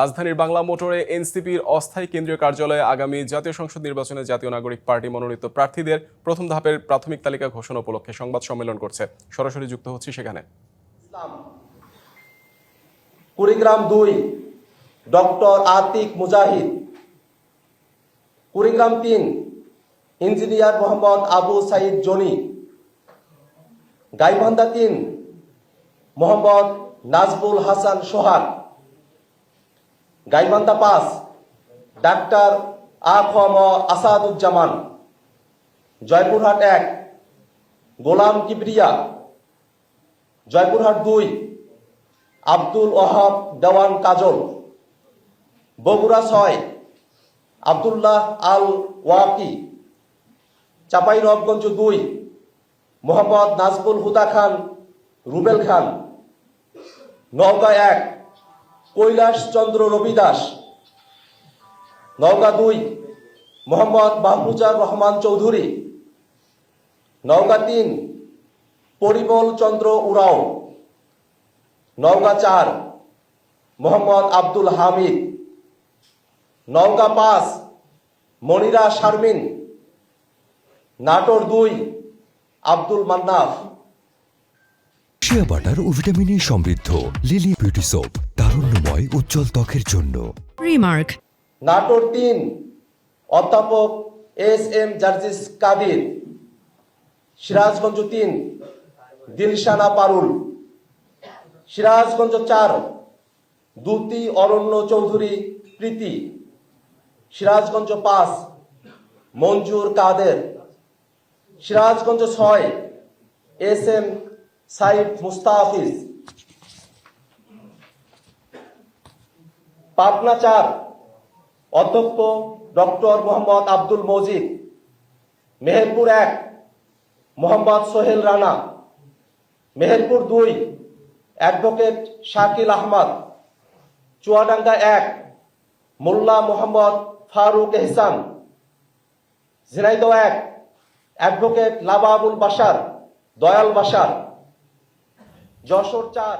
রাজধানীর বাংলা মোটরে এনসিপির অস্থায়ী কেন্দ্রীয় কার্যালয়ে আগামী জাতীয় সংসদ নির্বাচনে জাতীয় নাগরিক পার্টি মনোনীত প্রার্থীদের প্রথম ধাপের প্রাথমিক তালিকা ঘোষণা উপলক্ষে সংবাদ সম্মেলন করছে। সরাসরি যুক্ত হচ্ছি সেখানে। কুড়িগ্রাম দুই, ডক্টর আতিক মুজাহিদ। কুড়িগ্রাম তিন, ইঞ্জিনিয়ার মোহাম্মদ আবু সাইদ জনি। গাইবান্ধা তিন, মোহাম্মদ নাজবুল হাসান সোহাগ। গাইবান্ধা পাঁচ ডাক্তার আখম আসাদুজ্জামান, জয়পুরহাট এক, গোলাম কিবরিয়া, জয়পুরহাট দুই, আব্দুল ওহাব দেওয়ান কাজল, বগুড়া ছয়, আবদুল্লাহ আল ওয়াকি চাপাই নবগঞ্জ দুই, মোহাম্মদ নাজবুল হুদা খান, রুবেল খান, নওগাঁ এক কৈলাস চন্দ্র রবি দাস নওগাঁ দুই, মোহাম্মদ মাহফুজার রহমান চৌধুরী। নওগাঁ তিন, পরিমল চন্দ্র উরাও। নওগাঁ চার, মোহাম্মদ আব্দুল হামিদ। নওগাঁ পাঁচ, মনিরা শারমিন। নাটোর দুই, আব্দুল মান্নাফ। শিয়া বাটার ও ভিটামিনে সমৃদ্ধ লিলি বিউটি সোপ তারুণ্যময় উজ্জ্বল ত্বকের জন্য। Remark. নাটোর তিন অধ্যাপক এস এম জার্জিস কাবির। সিরাজগঞ্জ তিন দিলশানা পারুল। সিরাজগঞ্জ চার দুতি অরণ্য চৌধুরী প্রীতি। সিরাজগঞ্জ পাঁচ মঞ্জুর কাদের। সিরাজগঞ্জ ছয় এস এম সাইদ মুস্তাফিজ। পাবনা চার অধ্যক্ষ ডক্টর মোহাম্মদ আব্দুল মজিদ, মেহেরপুর এক মোহাম্মদ সোহেল রানা, মেহেরপুর দুই অ্যাডভোকেট শাকিল আহমদ, চুয়াডাঙ্গা এক মোল্লা মোহাম্মদ ফারুক এহসান, ঝিনাইদহ এক অ্যাডভোকেট লাবাবুল বাসার দয়াল বাসার যশোর চার